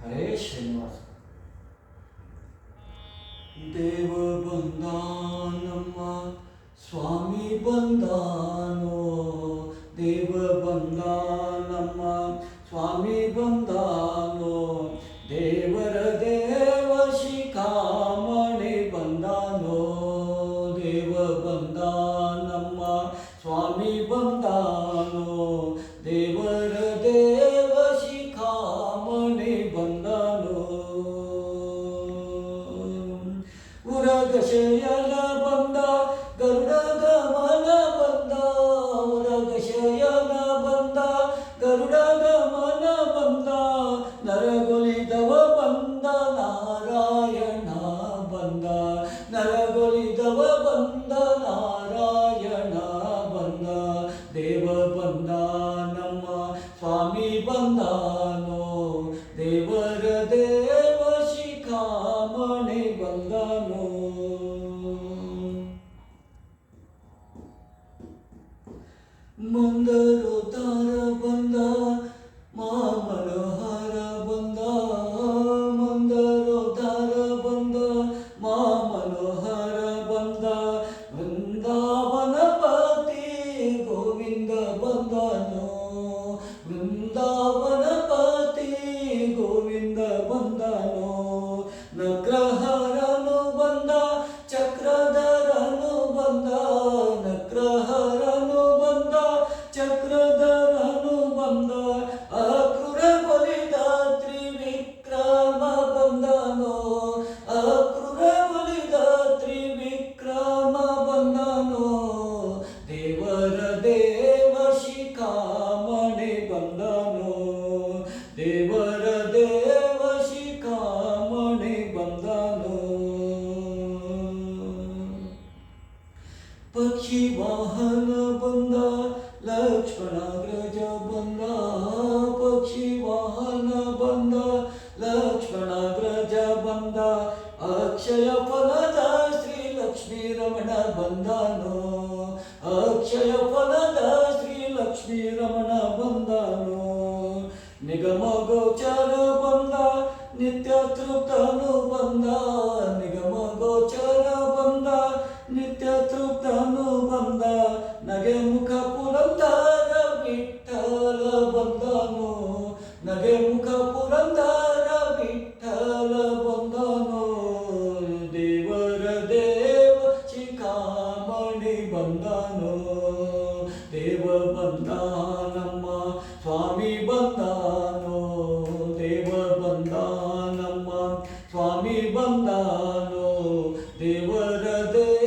हरे श्रीनिवास। देव बंदानम्मा स्वामी बंदानो देव बंदानम्मा स्वामी बंदानो देवर देव शिखामणि बंदानो देव बंदानम्मा स्वामी बंदानो देवर ಮನ ಬಂದ ನರಗೊಲಿದವ ಬಂದ ನಾರಾಯಣ ಬಂದ. ನರಗೊಲಿದವ ಬಂದ ನಾರಾಯಣ ಬಂದ. ದೇವ ಬಂದ ನಮ್ಮ ಸ್ವಾಮಿ ಬಂದಾನೋ. ದೇವರ ದೇವ ಶಿಖಾಮಣಿ ಬಂದನೋ. ಮಂದರು ತಾರ ಬಂದ. ಮಾಮನೋಹರ ಬಂದ ಮಂದರು ತಾರ ಬಂದ ಮಾಮನೋಹರ ಬಂದ ವೃಂದಾವನಪತಿ ಗೋವಿಂದ ಬಂದನೋ. ವೃಂದಾವನಪತಿ ಗೋವಿಂದ కామాక్షి వాహన బంద లక్ష్మణాగ్రజ బంద పక్షి వాహన బంద అక్షయ ఫలద శ్రీ లక్ష్మీ రమణ బందాను అక్షయ ఫలద శ్రీ లక్ష్మీ రమణ బందాను నిగమ గోచర బంద నిత్య తృప్తను ಬಂದನು ದೇವ ಬಂದ ನಮ್ಮ ಸ್ವಾಮಿ ಬಂದಾನೋ ದೇವ ಬಂದ ನಮ್ಮ ಸ್ವಾಮಿ ಬಂದಾನೋ ದೇವರ ದೇವ ಶಿಖಾಮಣಿ ಬಂದನೋ ದೇವ